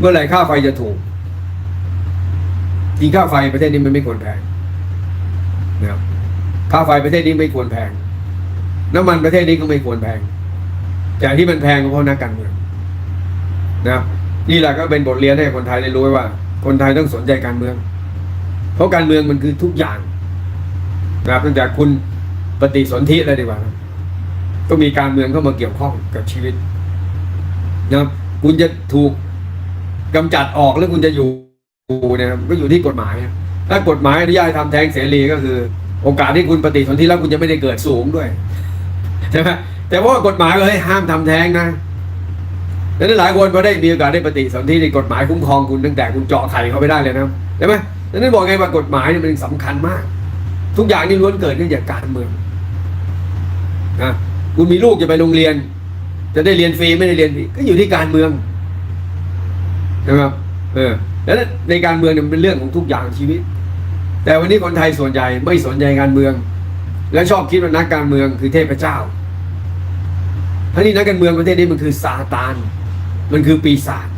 เมื่อไหร่ค่าไฟจะถูกจริงค่าไฟประเทศนี้มันไม่ควรแพงนะครับค่าไฟประเทศนี้ไม่ควรแพง น้ำมันประเทศนี้ก็ไม่ควรแพงแต่ที่มันแพงก็เพราะนักการเมืองนะครับนี่แหละก็เป็นบทเรียนให้คนไทยได้รู้ไว้ว่า คนไทยต้องสนใจการเมือง เพราะการเมืองมันคือทุกอย่างนะครับตั้งแต่คุณปฏิสนธิเลยดีกว่าต้องมีการเมืองเข้ามาเกี่ยวข้องกับชีวิตนะครับคุณจะถูก กำจัดออกแล้วคุณจะอยู่เนะครับก็อยู่ที่กฎหมาย ถ้ากฎหมายอนุญาตให้ทำแท้งเสรีก็คือ โอกาสที่คุณปฏิสนธิแล้วคุณจะไม่ได้เกิดสูงด้วยใช่ไหมแต่ว่ากฎหมายก็ให้ามทำแท้งนะดังนั้นหลายคนพอได้มีโอกาสได้ปฏิสนธิในกฎหมายคุ้มครองคุณตั้งแต่คุณเจาะไข่เขาไปได้เลยนะใช่ไหมดังนั้นบอกไงว่ากฎหมายมันสำคัญมาก ทุกอย่างนี่ล้วนเกิดขึ้นจากการเมืองนะคุณมีลูกจะไปโรงเรียน จะได้เรียนฟรีไม่ได้เรียนฟรีก็อยู่ที่การเมือง ใช่ไหมครับเออแล้วในการเมืองเนี่ยมันเป็นเรื่องของทุกอย่างชีวิต แต่วันนี้คนไทยส่วนใหญ่ไม่สนใจการเมือง และชอบคิดว่านักการเมืองคือเทพเจ้าทั้งนี้นักการเมืองประเทศนี้มันคือซาตาน มันคือปีศาจ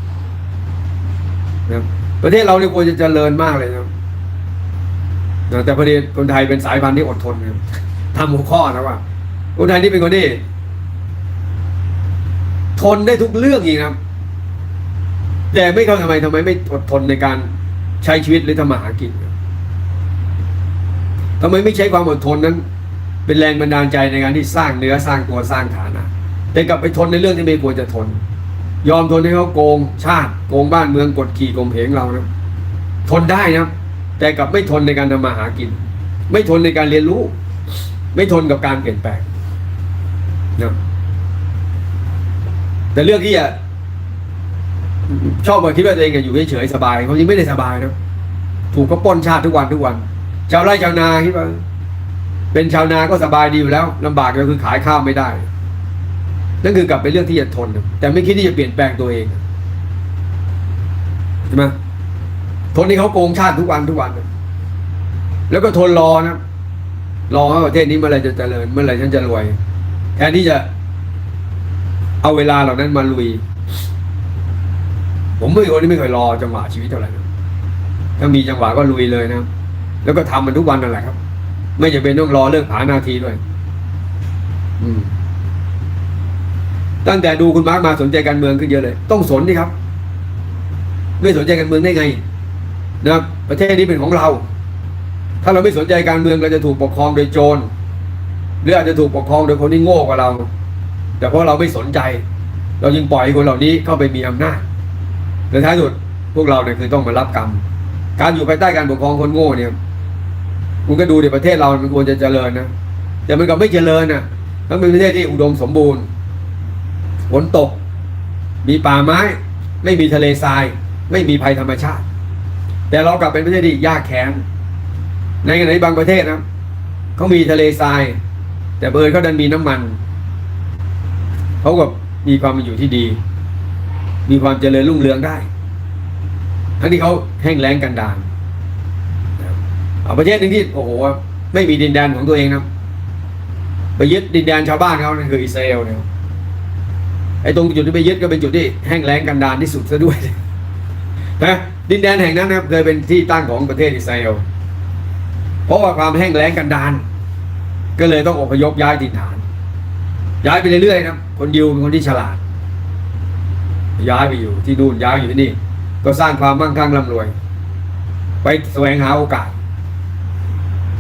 นะครับประเทศเราเนี่ยควรจะเจริญมากเลยนะครับนะแต่ประเทศคนไทยเป็นสายพันธุ์ที่อดทนนะครับทำหัวข้อนะว่าคนไทยนี่เป็นคนที่ทนได้ทุกเรื่องอีกนะครับ แต่ไม่เข้าทำไมทำไมไม่อดทนในการใช้ชีวิตหรือทำมาหากินทำไมไม่ใช้ความอดทนนั้น เป็นแรงบันดาลใจในการที่สร้างเนื้อสร้างตัวสร้างฐานะแต่กลับไปทนในเรื่องที่ไม่ควรจะทน ยอมทนให้เขาโกงชาติโกงบ้านเมืองกดขี่ข่มเหงเรานะทนได้นะแต่กลับไม่ทนในการทำมาหากิน ไม่ทนในการเรียนรู้ ไม่ทนกับการเปลี่ยนแปลงนะแต่เรื่องที่จะ ชอบมาคิดว่าตัวเองอยู่เฉยๆสบายเขาจริงไม่ได้สบายนะถูกก็ปล้นชาติทุกวันทุกวัน ชาวไร่ชาวนาคิดว่า เป็นชาวนาก็สบายดีอยู่แล้วลำบากก็คือขายข้าวไม่ได้ นั่นคือกลับเป็นเรื่องที่จะทน แต่ไม่คิดที่จะเปลี่ยนแปลงตัวเองใช่ไหมทนที่เขาโกงชาติทุกวันทุกวัน แล้วก็ทนรอนะรอว่าประเทศนี้เมื่อไรจะเจริญ เมื่อไรฉันจะรวยแทนที่จะเอาเวลาเหล่านั้นมาลุย ผมไม่คนที่ไม่เคยรอจังหวะชีวิตเท่าไหร่นะถ้ามีจังหวะก็ลุยเลยนะแล้วก็ทำมันทุกวันนั่นแหละครับ ไม่จำเป็นต้องรอเลิกผานาทีด้วย อืม ตั้งแต่ดูคุณมาร์กมาสนใจการเมืองขึ้นเยอะเลย ต้องสนดิครับ ไม่สนใจการเมืองได้ไงนะครับประเทศนี้เป็นของเรา ถ้าเราไม่สนใจการเมืองเราจะถูกปกครองโดยโจรหรืออาจจะถูกปกครองโดยคนที่โง่กว่าเรา แต่เพราะเราไม่สนใจ เรายังปล่อยคนเหล่านี้เข้าไปมีอำนาจ ในท้ายสุดพวกเราเนี่ยคือต้องมารับกรรม การอยู่ภายใต้การปกครองคนโง่เนี่ยคุณก็ดูในประเทศเรามันควรจะเจริญนะแต่มันก็ไม่เจริญนะมันเป็นประเทศที่อุดมสมบูรณ์ฝนตก มีป่าไม้ ไม่มีทะเลทราย ไม่มีภัยธรรมชาติ แต่เรากลับเป็นประเทศที่ยากแค้นในขณะที่บางประเทศนะเขามีทะเลทราย แต่เบิร์เขาดันมีน้ำมันเขาก็มีความเป็นอยู่ที่ดี มีความเจริญรุ่งเรืองได้ ทั้งที่เขาแห้งแล้งกันดารนเอาประเทศหนึ่งที่โอ้โหไม่มีดินแดนของตัวเองนะไปยึดดินแดนชาวบ้านเขานั่นคืออิสราเอลเนี่ยไอ้ตรงจุดที่ไปยึดก็เป็นจุดที่แห้งแล้งกันดารที่สุดซะด้วยนะดินแดนแห่งนั้นนะครับเคยเป็นที่ตั้งของประเทศอิสราเอลเพราะว่าความแห้งแล้งกันดารก็เลยต้องอพยพย้ายถิ่นฐาน ย้ายไปเรื่อยๆนะคนยิวเป็นคนที่ฉลาด ย้ายไปอยู่ที่นู่นย้ายอยู่ที่นี่ ก็สร้างความมั่งคั่งร่ำรวย ไปแสวงหาโอกาส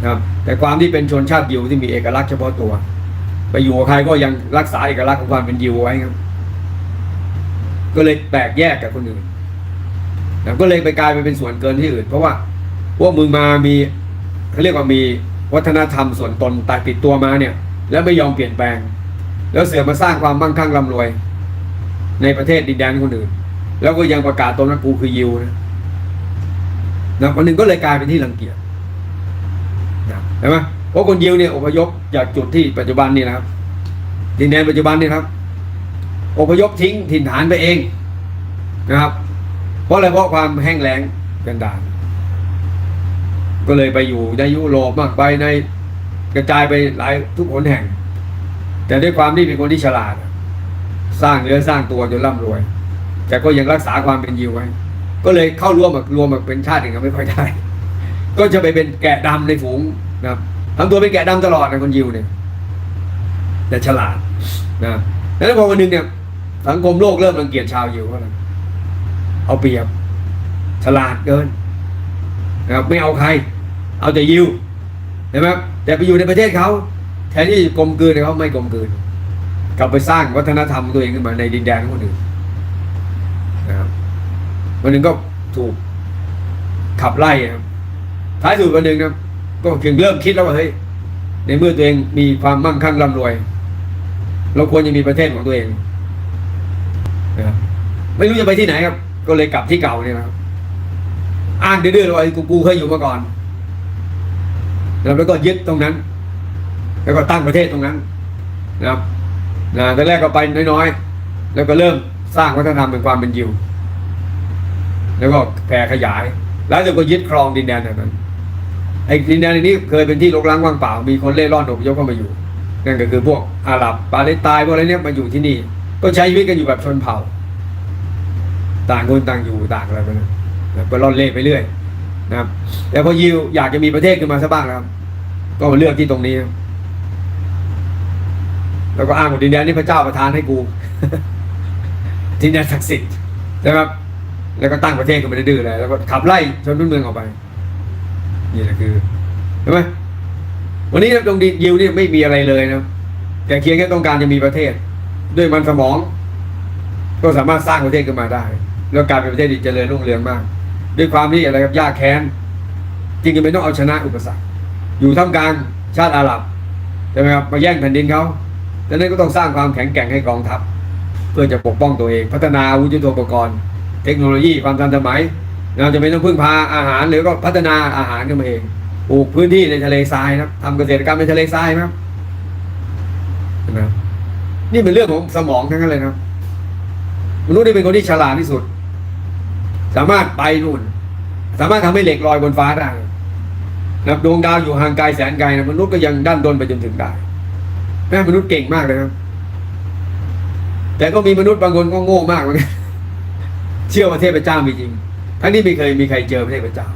นะครับแต่ความที่เป็นชนชาติยิวที่มีเอกลักษณ์เฉพาะตัว ไปอยู่กับใครก็ยังรักษาเอกลักษณ์ของความเป็นยิวไว้ครับ ก็เลยแตกแยกกับคนอื่นนะก็เลยไปกลายไปเป็นส่วนเกินที่อื่น เพราะว่าพวกมึงมามีเขาเรียกว่ามีวัฒนธรรมส่วนตนตติดตัวมาเนี่ย แล้วไม่ยอมเปลี่ยนแปลง แล้วเสือมาสร้างความมั่งคั่งร่ำรวย ในประเทศดินแดนคนอื่น แล้วก็ยังประกาศตนว่ากูคือยิวนะนะวันหนึ่งก็เลยกลายเป็นที่รังเกียจนะเห็นไหมเพราะคนยิวเนี่ยอพยพจากจุดที่ปัจจุบันนี่นะครับ ดินแดนปัจจุบันนี่ครับ อพยพทิ้งถิ่นฐานไปเองนะครับ เพราะอะไรเพราะความแห้งแล้งกันดารก็เลยไปอยู่ในยุโรปมากไปในกระจายไปหลายทุกคนแห่ง แต่ด้วยความที่เป็นคนที่ฉลาด สร้างเนื้อสร้างตัวจนร่ำรวย แต่ก็ยังรักษาความเป็นยิวไว้ ก็เลยเข้าร่วมกับรวมกับเป็นชาติหนึ่งก็ไม่ค่อยได้ ก็จะไปเป็นแกะดำในฝูงนะครับทำตัวเป็นแกะดำตลอดนะคนยิวเนี่ย แต่ฉลาดนะแล้วพอวันหนึ่งเนี่ยสังคมโลกเริ่มรังเกียจชาวยิวเพราะอะไรเอาเปรียบ ฉลาดเกินนะครับไม่เอาใคร เอาแต่ยิวเห็นไหมแต่ไปอยู่ในประเทศเขาแทนที่จะกลมกลืนเขาไม่กลมกลืน กลับไปสร้างวัฒนธรรมตัวเองขึ้นมาในดินแดนของคนอื่นนะครับวันหนึ่งก็ถูกขับไล่ครับท้ายสุดวันหนึ่งนะก็เพียงเริ่มคิดแล้วว่าเฮ้ยในเมื่อตัวเองมีความมั่งคั่งร่ำรวย เราควรจะมีประเทศของตัวเองนะครับไม่รู้จะไปที่ไหนครับ ก็เลยกลับที่เก่าเนี่ยนะครับอ้างดื้อๆเลยกูกูเคยอยู่มาก่อน แล้วก็ยึดตรงนั้น แล้วก็ตั้งประเทศตรงนั้นนะครับ นะแต่แรกก็ไปน้อยๆ แล้วก็เริ่มสร้างวัฒนธรรมเป็นความเป็นยิว แล้วก็แผ่ขยาย แล้วเดี๋ยวก็ยึดครองดินแดนนั้นไอ้ดินแดนนี้เคยเป็นที่รกร้างว่างเปล่า มีคนเล่ร่อนอพยพเข้ามาอยู่ นั่นก็คือพวกอาหรับปาเลสไตน์พวกอะไรเนี้ยมาอยู่ที่นี่ ก็ใช้ชีวิตกันอยู่แบบชนเผ่า ต่างคนต่างอยู่ต่างอะไรไปนะแล้วก็ร่อนเล่ไปเรื่อยนะครับแต่พอยิวอยากจะมีประเทศขึ้นมาซะบ้างนะครับ ก็มาเลือกที่ตรงนี้ แล้วก็อ้างว่าดินแดนนี้พระเจ้าประทานให้กูดินแดนศักดิ์สิทธิ์นะครับ แล้วก็ตั้งประเทศก็ไม่ได้ดื้อเลยแล้วก็ขับไล่ชนพื้นเมืองออกไป นี่แหละคือเห็นไหมวันนี้ตรงดิยิวนี่ไม่มีอะไรเลยนะแต่เพียงแค่ต้องการจะมีประเทศ ด้วยมันสมอง ก็สามารถสร้างประเทศขึ้นมาได้ แล้วกลารเป็นประเทศที่เจริญรุ่งเรืองมาก ด้วยความที่อะไรครับยากแค้นจริงๆไม่ต้องเอาชนะอุปสรรค อยู่ท่ามกลางชาติอาหรับใช่ไหมครับมาแย่งแผ่นดินเขา ดังนั้นก็ต้องสร้างความแข็งแกร่งให้กองทัพ เพื่อจะปกป้องตัวเอง พัฒนาอาวุธยุทโธปกรณ์ เทคโนโลยีความทันสมัย เราจะไม่ต้องพึ่งพาอาหารหรือก็พัฒนาอาหารขึ้นมาเองปลูกพื้นที่ในทะเลทรายนะครับทำเกษตรกรรมในทะเลทรายนะครับนไหมนี่เป็นเรื่องของสมองทั้งนั้นเลยนะมนุษย์นี่เป็นคนที่ฉลาดที่สุด สามารถไปนู่น สามารถทำให้เหล็กลอยบนฟ้าได้นับดวงดาวอยู่ห่างไกลแสนไกลนะมนุษย์ก็ยังด้านดนไปจนถึงได้ แม่มนุษย์เก่งมากเลยครับ แต่ก็มีมนุษย์บางคนก็โง่มากเหมือนกันเชื่อว่าเทพเจ้ามีจริง ทั้งนี้ไม่เคยมีใครเจอเทพเจ้า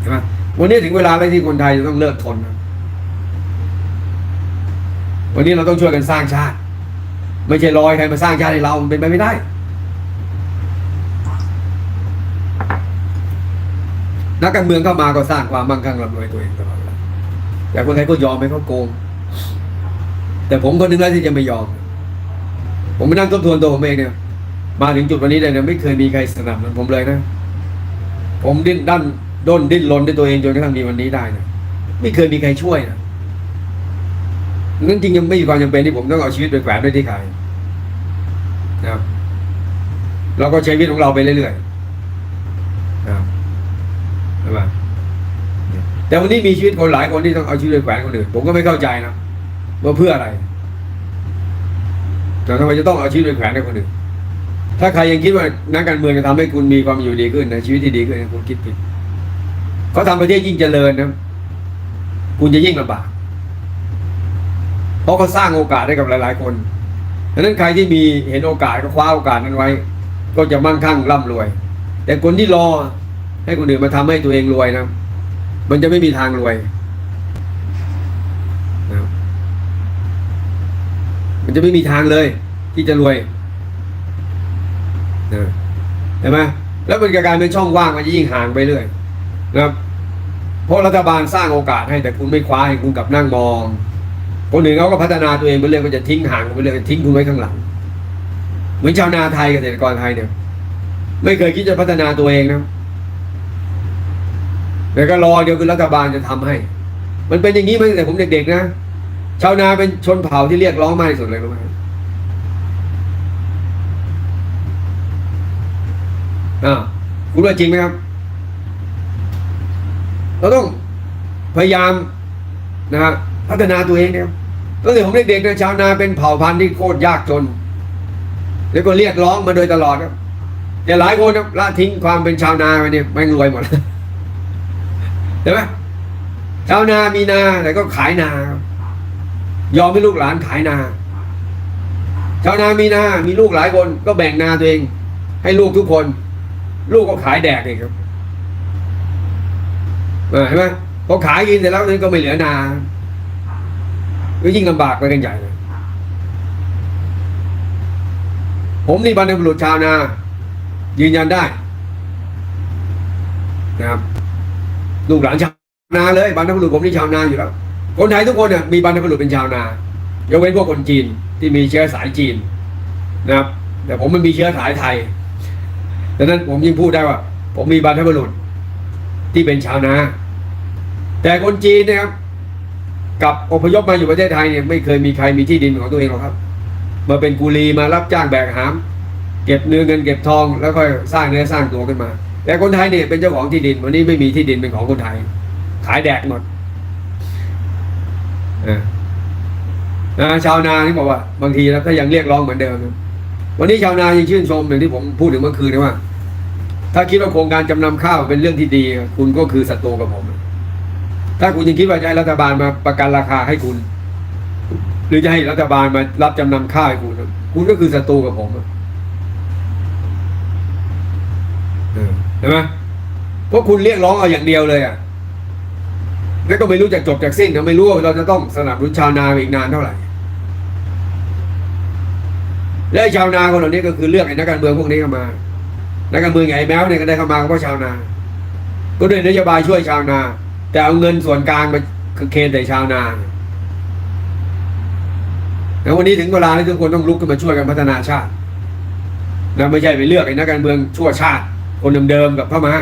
ใช่ไหมวันนี้ถึงเวลาแล้วที่คนไทยจะต้องเลิกทนนะวันนี้เราต้องช่วยกันสร้างชาติ ไม่ใช่รอยใครมาสร้างชาติให้เรามันเป็นไปไม่ได้นักการเมืองเข้ามาก็สร้างความมั่งคั่งร่ำรวยตัวเองตลอด เวลาแต่คนไทยก็ยอมให้เขาโกง แต่ผมคนหนึ่งแล้วที่จะไม่ยอม ผมไปนั่งทบทวนตัวผมเองเนี่ย มาถึงจุดวันนี้เลยเนี่ยไม่เคยมีใครสนับสนุนผมเลยนะ ผมดิ้นดันด้นดิ้นรนด้วยตัวเองจนกระทั่งมีวันนี้ได้นะไม่เคยมีใครช่วยนะนั่นจริงยังไม่มีความจำเป็นที่ผมต้องเอาชีวิตไปแขวนด้วยที่ใครนะครับเราก็ใช้ชีวิตของเราไปเรื่อยๆนะครับใช่ไหม แต่วันนี้มีชีวิตคนหลายคนที่ต้องเอาชีวิตไปแขวนคนอื่นผมก็ไม่เข้าใจนะว่าเพื่ออะไร แต่ทำไมจะต้องเอาชีวิตไปแขวนให้คนอื่นถ้าใครยังคิดว่านักการเมืองจะทำให้คุณมีความอยู่ดีขึ้นนะชีวิตที่ดีขึ้นคุณคิดผิดเขาทำประเทศยิ่งเจริญนะคุณจะยิ่งลำบากเพราะเขาสร้างโอกาสให้กับหลาย ๆ คนดังนั้นใครที่มีเห็นโอกาสก็คว้าโอกาสนั้นไว้ ก็จะมั่งคั่งร่ำรวย แต่คนที่รอให้คนอื่นมาทำให้ตัวเองรวยนะ มันจะไม่มีทางรวยนะครับมันจะไม่มีทางเลย ที่จะรวยนะเห็นไหมแล้วมันจะกลายเป็นช่องว่างมันจะยิ่งห่างไปเรื่อยนะครับเพราะรัฐบาลสร้างโอกาสให้แต่คุณไม่คว้าให้คุณกลับนั่งมองคนอื่นเขาก็พัฒนาตัวเองไปเรื่อยก็จะทิ้งห่างไปเรื่อยทิ้งคุณไว้ข้างหลัง เหมือนชาวนาไทยเกษตรกรไทยเนี่ย ไม่เคยคิดจะพัฒนาตัวเองนะ แต่ก็รอเดียวคือรัฐบาลจะทำให้ มันเป็นอย่างนี้มาตั้งแต่ผมเด็กๆนะชาวนาเป็นชนเผ่าที่เรียกร้องมากที่สุดเลยรู้ไหมอ่าคุณว่าจริงไหมครับ เราต้องพยายามนะฮะพัฒนาตัวเองเนี่ยตั้งแต่ผมเด็กๆนะชาวนาเป็นเผ่าพันธุ์ที่โคตรยากจน แล้วก็เรียกร้องมาโดยตลอดครับแต่หลายคนนะละทิ้งความเป็นชาวนาไปเนี่ยแม่งรวยหมด เห็นไหมชาวนามีนาแต่ก็ขายนา ยอมให้ลูกหลานขายนา ชาวนามีนา มีลูกหลายคนก็แบ่งนาตัวเอง ให้ลูกทุกคน ลูกก็ขายแดกเองครับเออเห็นไหมพอขายกินเสร็จแล้วนั้นก็ไม่เหลือนาก็ยิ่งลำบากไปกันใหญ่เลยผมนี่บรรพบุรุษชาวนา ยืนยันได้นะครับ ลูกหลานชาวนาเลยบรรพบุรุษผมนี่ชาวนาอยู่แล้วคนไทยทุกคนเนี่ยมีบรรพบุรุษเป็นชาวนายกเว้นพวกคนจีนที่มีเชื้อสายจีนนะครับ แต่ผมมันมีเชื้อสายไทยดังนั้นผมยิ่งพูดได้ว่า ผมมีบรรพบุรุษที่เป็นชาวนา แต่คนจีนนะครับกับอพยพมาอยู่ประเทศไทยเนี่ยไม่เคยมีใครมีที่ดินของตัวเองหรอกครับ มาเป็นกุลีมารับจ้างแบกหาม เก็บเนื้อเงินเก็บทองแล้วก็สร้างเนื้อสร้างตัวขึ้นมา แต่คนไทยเนี่ยเป็นเจ้าของที่ดิน วันนี้ไม่มีที่ดินเป็นของคนไทย ขายแดกหมดออนะชาวนาที่บอกว่า บางทีแล้วก็ยังเรียกร้องเหมือนเดิม วันนี้ชาวนายังชื่นชมอย่างที่ผมพูดถึงเมื่อคืนนะว่า ถ้าคิดว่าโครงการจำนำข้าวเป็นเรื่องที่ดี คุณก็คือศัตรูกับผม ถ้าคุณยังคิดว่าจะให้รัฐบาลมาประกันราคาให้คุณ หรือจะให้รัฐบาลมารับจำนำข้าวให้คุณ คุณก็คือศัตรูกับผม เออเห็นไหมเพราะคุณเรียกร้องเอาอย่างเดียวเลยอะแล้วก็ไม่รู้จะจบจากสิ้นนะไม่รู้ว่าเราจะต้องสนับสนุนชาวนาอีกนานเท่าไหร่ และชาวนาคนเหล่านี้ก็คือเลือกไอ้นักการเมืองพวกนี้เข้ามา นักการเมืองใหญ่แม้วเนี่ยก็ได้เข้ามาเพราะชาวนา ก็ด้วยนโยบายช่วยชาวนา แต่เอาเงินส่วนกลางไปเคนแต่ชาวนาแล้ววันนี้ถึงเวลาที่ทุกคนต้องลุกขึ้นมาช่วยกันพัฒนาชาตินะไม่ใช่ไปเลือกไอ้นักการเมืองชั่วชาติ คนเดิมๆกับเข้ามา